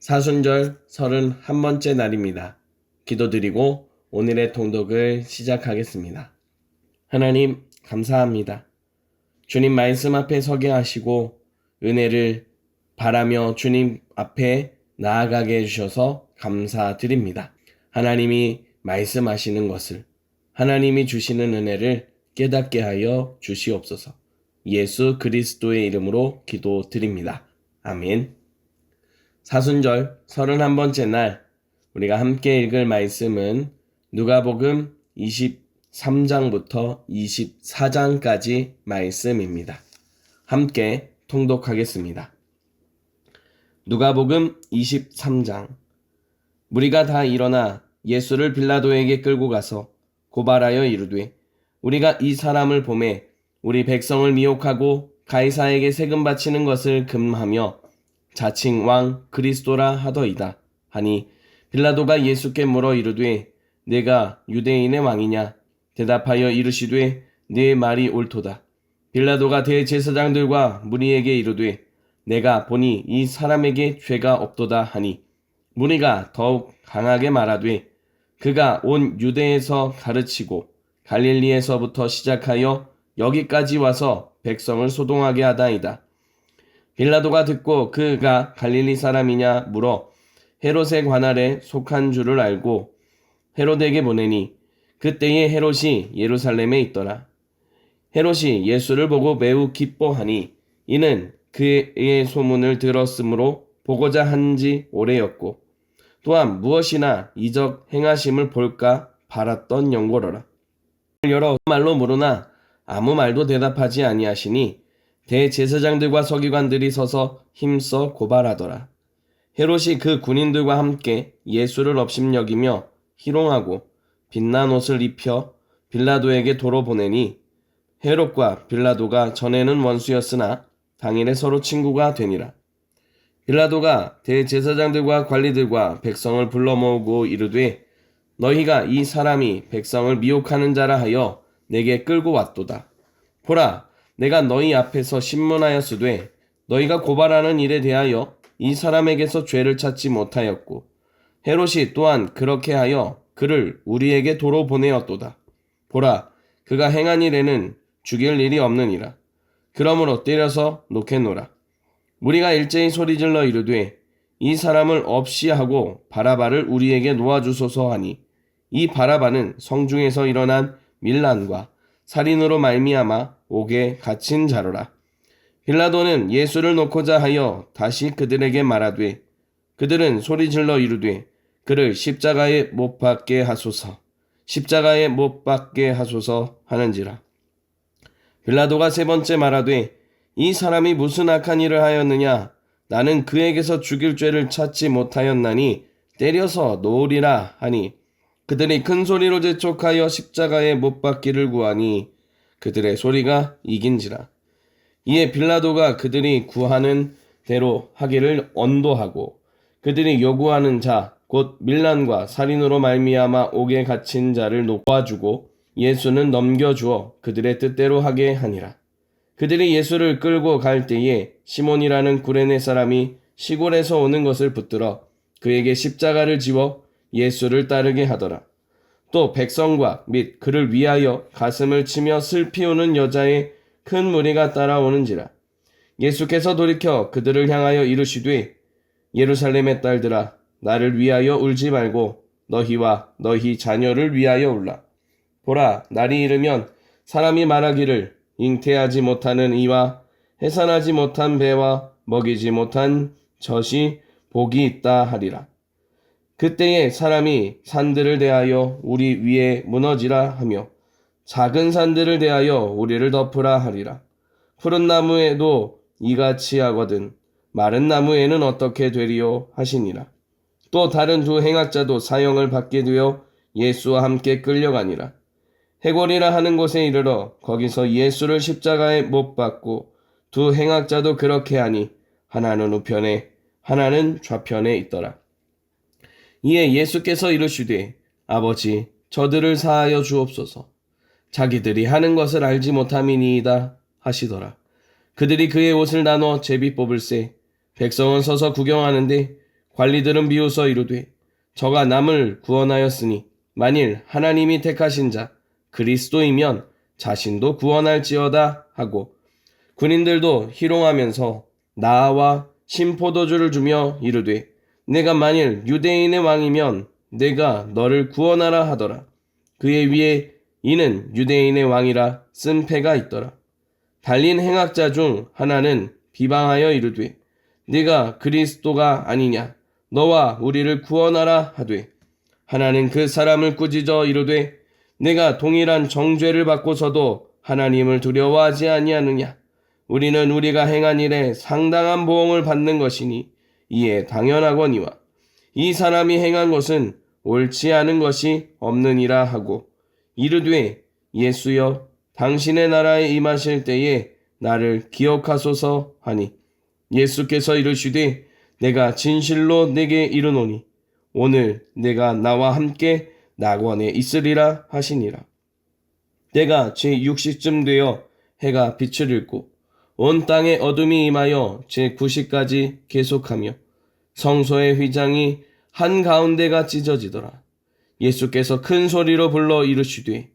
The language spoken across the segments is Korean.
사순절 서른 한 번째 날입니다. 기도드리고 오늘의 통독을 시작하겠습니다. 하나님, 감사합니다. 주님 말씀 앞에 서게 하시고 은혜를 바라며 주님 앞에 나아가게 해주셔서 감사드립니다. 하나님이 말씀하시는 것을 하나님이 주시는 은혜를 깨닫게 하여 주시옵소서. 예수 그리스도의 이름으로 기도드립니다. 아멘. 사순절 31번째 날 우리가 함께 읽을 말씀은 누가복음 23장부터 24장까지 말씀입니다. 함께 통독하겠습니다. 누가복음 23장 무리가 다 일어나 예수를 빌라도에게 끌고 가서 고발하여 이르되 우리가 이 사람을 보매 우리 백성을 미혹하고 가이사에게 세금 바치는 것을 금하며 자칭 왕 그리스도라 하더이다. 하니 빌라도가 예수께 물어 이르되 내가 유대인의 왕이냐? 대답하여 이르시되 네 말이 옳도다. 빌라도가 대제사장들과 무리에게 이르되 내가 보니 이 사람에게 죄가 없도다 하니 무리가 더욱 강하게 말하되 그가 온 유대에서 가르치고 갈릴리에서부터 시작하여 여기까지 와서 백성을 소동하게 하다이다. 빌라도가 듣고 그가 갈릴리 사람이냐 물어 헤롯의 관할에 속한 줄을 알고 헤롯에게 보내니 그때에 헤롯이 예루살렘에 있더라. 헤롯이 예수를 보고 매우 기뻐하니 이는 그의 소문을 들었으므로 보고자 한지 오래였고 또한 무엇이나 이적 행하심을 볼까 바랐던 연고로라. 여러 말로 물으나 아무 말도 대답하지 아니하시니 대제사장들과 서기관들이 서서 힘써 고발하더라. 헤롯이 그 군인들과 함께 예수를 업심여기며 희롱하고 빛난 옷을 입혀 빌라도에게 도로 보내니 헤롯과 빌라도가 전에는 원수였으나 당일에 서로 친구가 되니라. 빌라도가 대제사장들과 관리들과 백성을 불러 모으고 이르되 너희가 이 사람이 백성을 미혹하는 자라 하여 내게 끌고 왔도다. 보라, 내가 너희 앞에서 신문하였으되 너희가 고발하는 일에 대하여 이 사람에게서 죄를 찾지 못하였고 헤롯이 또한 그렇게 하여 그를 우리에게 도로 보내었도다. 보라, 그가 행한 일에는 죽일 일이 없느니라. 그러므로 때려서 놓겠노라. 우리가 일제히 소리질러 이르되 이 사람을 없이 하고 바라바를 우리에게 놓아주소서 하니 이 바라바는 성중에서 일어난 밀란과 살인으로 말미암아 옥에 갇힌 자로라. 빌라도는 예수를 놓고자 하여 다시 그들에게 말하되 그들은 소리질러 이르되 그를 십자가에 못 박게 하소서 십자가에 못 박게 하소서 하는지라. 빌라도가 세 번째 말하되 이 사람이 무슨 악한 일을 하였느냐 나는 그에게서 죽일 죄를 찾지 못하였나니 때려서 놓으리라 하니 그들이 큰 소리로 재촉하여 십자가에 못 박기를 구하니 그들의 소리가 이긴지라. 이에 빌라도가 그들이 구하는 대로 하기를 언도하고 그들이 요구하는 자 곧 밀란과 살인으로 말미암아 옥에 갇힌 자를 놓아주고 예수는 넘겨주어 그들의 뜻대로 하게 하니라. 그들이 예수를 끌고 갈 때에 시몬이라는 구레네 사람이 시골에서 오는 것을 붙들어 그에게 십자가를 지워 예수를 따르게 하더라. 또 백성과 및 그를 위하여 가슴을 치며 슬피 우는 여자의 큰 무리가 따라오는지라. 예수께서 돌이켜 그들을 향하여 이르시되 예루살렘의 딸들아 나를 위하여 울지 말고 너희와 너희 자녀를 위하여 울라. 보라 날이 이르면 사람이 말하기를 잉태하지 못하는 이와 해산하지 못한 배와 먹이지 못한 젖이 복이 있다 하리라. 그때에 사람이 산들을 대하여 우리 위에 무너지라 하며 작은 산들을 대하여 우리를 덮으라 하리라. 푸른 나무에도 이같이 하거든 마른 나무에는 어떻게 되리요 하시니라. 또 다른 두 행악자도 사형을 받게 되어 예수와 함께 끌려가니라. 해골이라 하는 곳에 이르러 거기서 예수를 십자가에 못 박고 두 행악자도 그렇게 하니 하나는 우편에 하나는 좌편에 있더라. 이에 예수께서 이르시되 아버지 저들을 사하여 주옵소서 자기들이 하는 것을 알지 못함이니이다 하시더라. 그들이 그의 옷을 나눠 제비 뽑을세 백성은 서서 구경하는데 관리들은 비웃어 이르되 저가 남을 구원하였으니 만일 하나님이 택하신 자 그리스도이면 자신도 구원할지어다 하고 군인들도 희롱하면서 나와 신포도주를 주며 이르되 내가 만일 유대인의 왕이면 내가 너를 구원하라 하더라. 그의 위에 이는 유대인의 왕이라 쓴 패가 있더라. 달린 행악자 중 하나는 비방하여 이르되 네가 그리스도가 아니냐 너와 우리를 구원하라 하되 하나는 그 사람을 꾸짖어 이르되 내가 동일한 정죄를 받고서도 하나님을 두려워하지 아니하느냐 우리는 우리가 행한 일에 상당한 보응을 받는 것이니 이에 당연하거니와 이 사람이 행한 것은 옳지 않은 것이 없느니라 하고 이르되 예수여 당신의 나라에 임하실 때에 나를 기억하소서 하니 예수께서 이르시되 내가 진실로 내게 이르노니 오늘 내가 나와 함께 낙원에 있으리라 하시니라. 때가 제 60쯤 되어 해가 빛을 잃고 온 땅에 어둠이 임하여 제90까지 계속하며 성소의 휘장이 한가운데가 찢어지더라. 예수께서 큰 소리로 불러 이르시되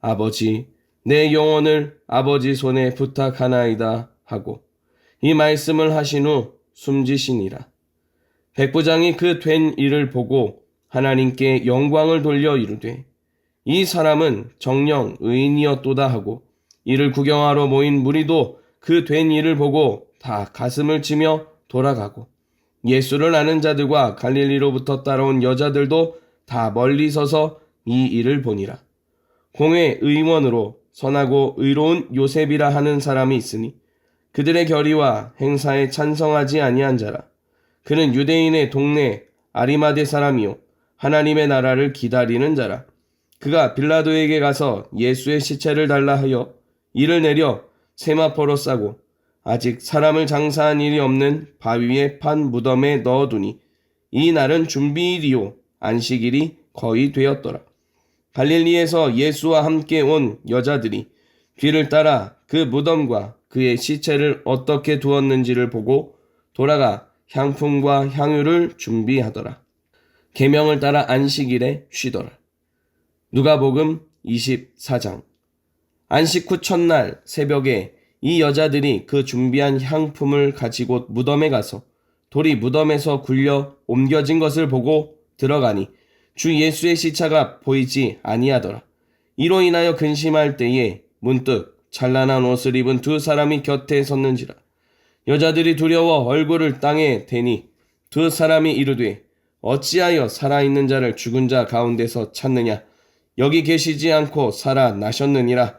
아버지 내 영혼을 아버지 손에 부탁하나이다 하고 이 말씀을 하신 후 숨지시니라. 백부장이 그 된 일을 보고 하나님께 영광을 돌려 이르되 이 사람은 정령 의인이었도다 하고 이를 구경하러 모인 무리도 그 된 일을 보고 다 가슴을 치며 돌아가고 예수를 아는 자들과 갈릴리로부터 따라온 여자들도 다 멀리 서서 이 일을 보니라. 공회 의원으로 선하고 의로운 요셉이라 하는 사람이 있으니 그들의 결의와 행사에 찬성하지 아니한 자라. 그는 유대인의 동네 아리마대 사람이요 하나님의 나라를 기다리는 자라. 그가 빌라도에게 가서 예수의 시체를 달라 하여 이를 내려 세마포로 싸고 아직 사람을 장사한 일이 없는 바위에 판 무덤에 넣어두니 이 날은 준비일이요 안식일이 거의 되었더라. 갈릴리에서 예수와 함께 온 여자들이 뒤를 따라 그 무덤과 그의 시체를 어떻게 두었는지를 보고 돌아가 향품과 향유를 준비하더라. 계명을 따라 안식일에 쉬더라. 누가복음 24장 안식 후 첫날 새벽에 이 여자들이 그 준비한 향품을 가지고 무덤에 가서 돌이 무덤에서 굴려 옮겨진 것을 보고 들어가니 주 예수의 시차가 보이지 아니하더라. 이로 인하여 근심할 때에 문득 찬란한 옷을 입은 두 사람이 곁에 섰는지라. 여자들이 두려워 얼굴을 땅에 대니 두 사람이 이르되 어찌하여 살아있는 자를 죽은 자 가운데서 찾느냐 여기 계시지 않고 살아 나셨느니라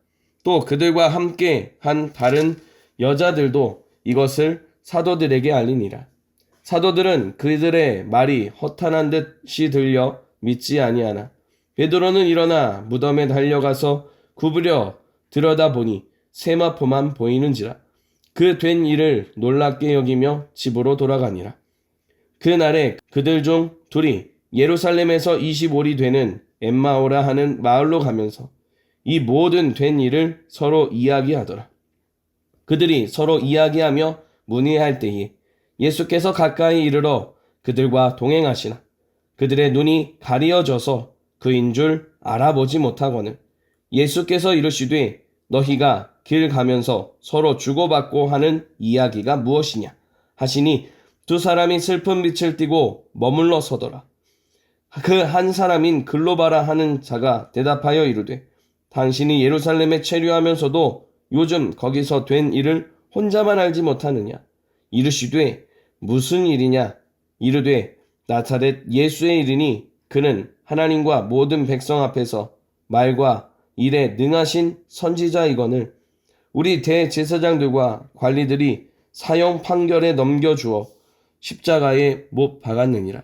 또 그들과 함께 한 다른 여자들도 이것을 사도들에게 알리니라. 사도들은 그들의 말이 허탄한 듯이 들려 믿지 아니하나 베드로는 일어나 무덤에 달려가서 구부려 들여다보니 세마포만 보이는지라 그 된 일을 놀랍게 여기며 집으로 돌아가니라. 그날에 그들 중 둘이 예루살렘에서 25리 되는 엠마오라 하는 마을로 가면서 이 모든 된 일을 서로 이야기하더라. 그들이 서로 이야기하며 문의할 때에 예수께서 가까이 이르러 그들과 동행하시나 그들의 눈이 가리어져서 그인 줄 알아보지 못하거늘 예수께서 이르시되 너희가 길 가면서 서로 주고받고 하는 이야기가 무엇이냐 하시니 두 사람이 슬픈 빛을 띠고 머물러 서더라. 그 한 사람인 글로바라 하는 자가 대답하여 이르되 당신이 예루살렘에 체류하면서도 요즘 거기서 된 일을 혼자만 알지 못하느냐 이르시되 무슨 일이냐 이르되 나사렛 예수의 일이니 그는 하나님과 모든 백성 앞에서 말과 일에 능하신 선지자이거늘 우리 대제사장들과 관리들이 사형 판결에 넘겨주어 십자가에 못 박았느니라.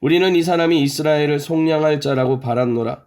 우리는 이 사람이 이스라엘을 속량할 자라고 바랐노라.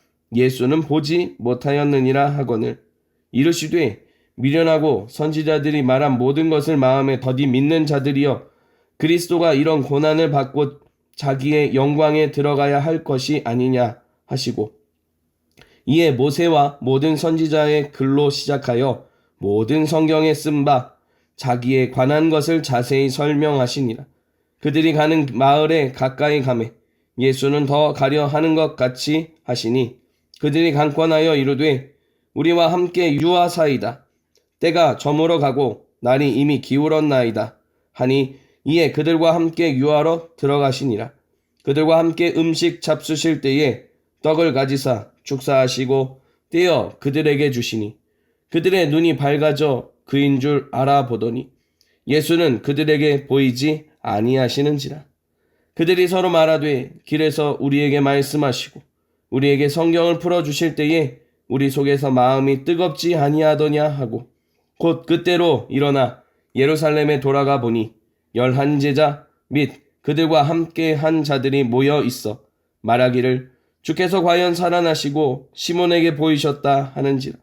예수는 보지 못하였느니라 하거늘 이르시되 미련하고 선지자들이 말한 모든 것을 마음에 더디 믿는 자들이여 그리스도가 이런 고난을 받고 자기의 영광에 들어가야 할 것이 아니냐 하시고 이에 모세와 모든 선지자의 글로 시작하여 모든 성경에 쓴 바 자기에 관한 것을 자세히 설명하시니라. 그들이 가는 마을에 가까이 가매 예수는 더 가려 하는 것 같이 하시니 그들이 강권하여 이르되 우리와 함께 유하사이다. 때가 저물어 가고 날이 이미 기울었나이다. 하니 이에 그들과 함께 유하러 들어가시니라. 그들과 함께 음식 잡수실 때에 떡을 가지사 축사하시고 떼어 그들에게 주시니 그들의 눈이 밝아져 그인 줄 알아보더니 예수는 그들에게 보이지 아니하시는지라. 그들이 서로 말하되 길에서 우리에게 말씀하시고 우리에게 성경을 풀어 주실 때에 우리 속에서 마음이 뜨겁지 아니하더냐 하고 곧 그때로 일어나 예루살렘에 돌아가 보니 열한 제자 및 그들과 함께 한 자들이 모여 있어 말하기를 주께서 과연 살아나시고 시몬에게 보이셨다 하는지라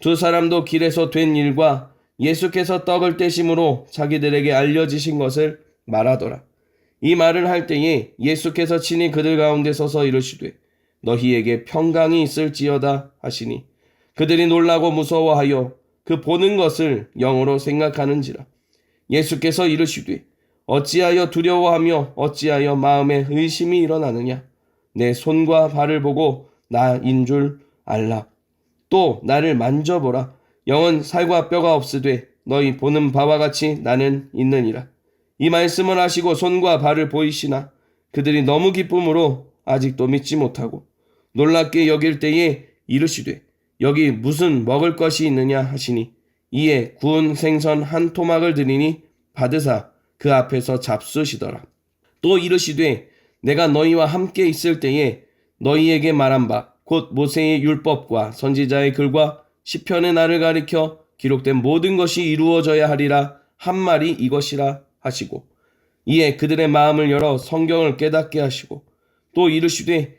두 사람도 길에서 된 일과 예수께서 떡을 떼심으로 자기들에게 알려지신 것을 말하더라. 이 말을 할 때에 예수께서 친히 그들 가운데 서서 이르시되 너희에게 평강이 있을지어다 하시니 그들이 놀라고 무서워하여 그 보는 것을 영으로 생각하는지라. 예수께서 이르시되 어찌하여 두려워하며 어찌하여 마음에 의심이 일어나느냐? 내 손과 발을 보고 나인 줄 알라. 또 나를 만져보라. 영은 살과 뼈가 없으되 너희 보는 바와 같이 나는 있느니라. 이 말씀을 하시고 손과 발을 보이시나? 그들이 너무 기쁨으로 아직도 믿지 못하고 놀랍게 여길 때에 이르시되 여기 무슨 먹을 것이 있느냐 하시니 이에 구운 생선 한 토막을 드리니 받으사 그 앞에서 잡수시더라. 또 이르시되 내가 너희와 함께 있을 때에 너희에게 말한 바 곧 모세의 율법과 선지자의 글과 시편의 날을 가리켜 기록된 모든 것이 이루어져야 하리라 한 말이 이것이라 하시고 이에 그들의 마음을 열어 성경을 깨닫게 하시고 또 이르시되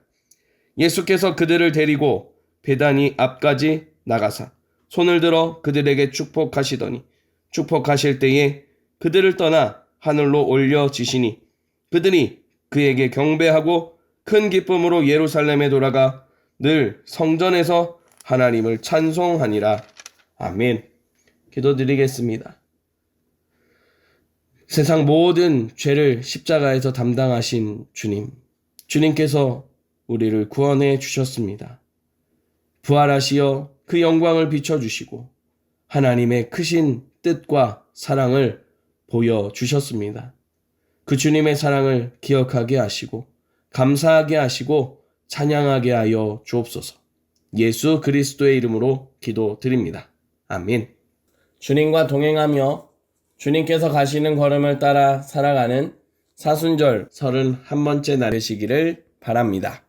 예수께서 그들을 데리고 배단이 앞까지 나가사 손을 들어 그들에게 축복하시더니 축복하실 때에 그들을 떠나 하늘로 올려지시니 그들이 그에게 경배하고 큰 기쁨으로 예루살렘에 돌아가 늘 성전에서 하나님을 찬송하니라. 아멘. 기도드리겠습니다. 세상 모든 죄를 십자가에서 담당하신 주님. 주님께서 우리를 구원해 주셨습니다. 부활하시어 그 영광을 비춰주시고 하나님의 크신 뜻과 사랑을 보여주셨습니다. 그 주님의 사랑을 기억하게 하시고 감사하게 하시고 찬양하게 하여 주옵소서. 예수 그리스도의 이름으로 기도드립니다. 아멘. 주님과 동행하며 주님께서 가시는 걸음을 따라 살아가는 사순절 31번째 날이시기를 바랍니다.